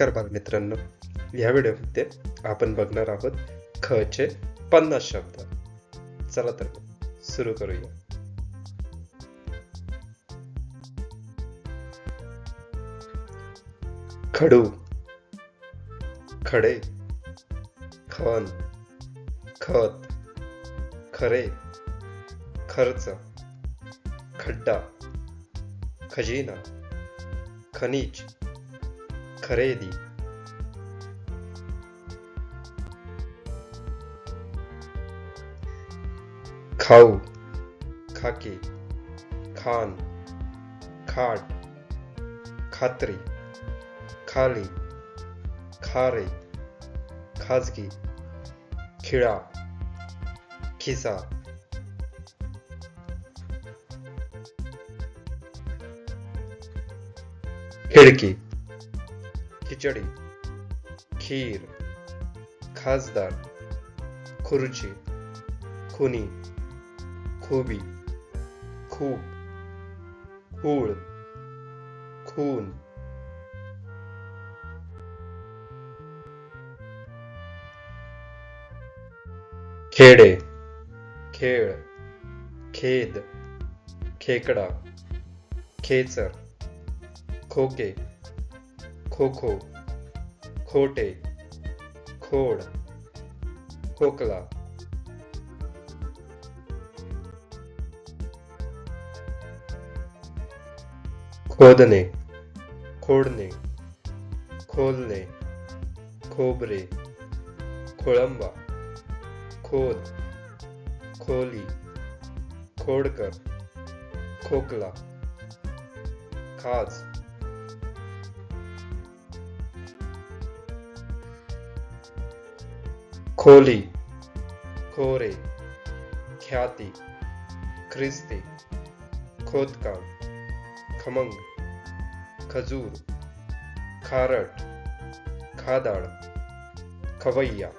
नमस्कार बालमित्रांनो या व्हिडिओमध्ये आपण बघणार आहोत ख चे पन्नास शब्द. चला तर सुरू करूया. खडू खडे खन खत खरे खर्च खड्डा खजिना खनिज खरेदी. खाऊ खाके खान खाट खात्री खाली खारे खाजगी खिळा खिसा. खिडकी. खिचडी खीर खासदार खुर्ची खुनी खुबी खूप खूळ खून. खेडे खेळ खेद खेकडा खेचर खोके. खो खो खोटे खोड खोकला. खोदणे खोडणे खोलणे खोबरे खोळंबा खोद खोली खोडकर खोकला खाज. खोली खोरे ख्याती ख्रिस्ती खोदकाम खमंग खजूर खारट खादाड खवय्या.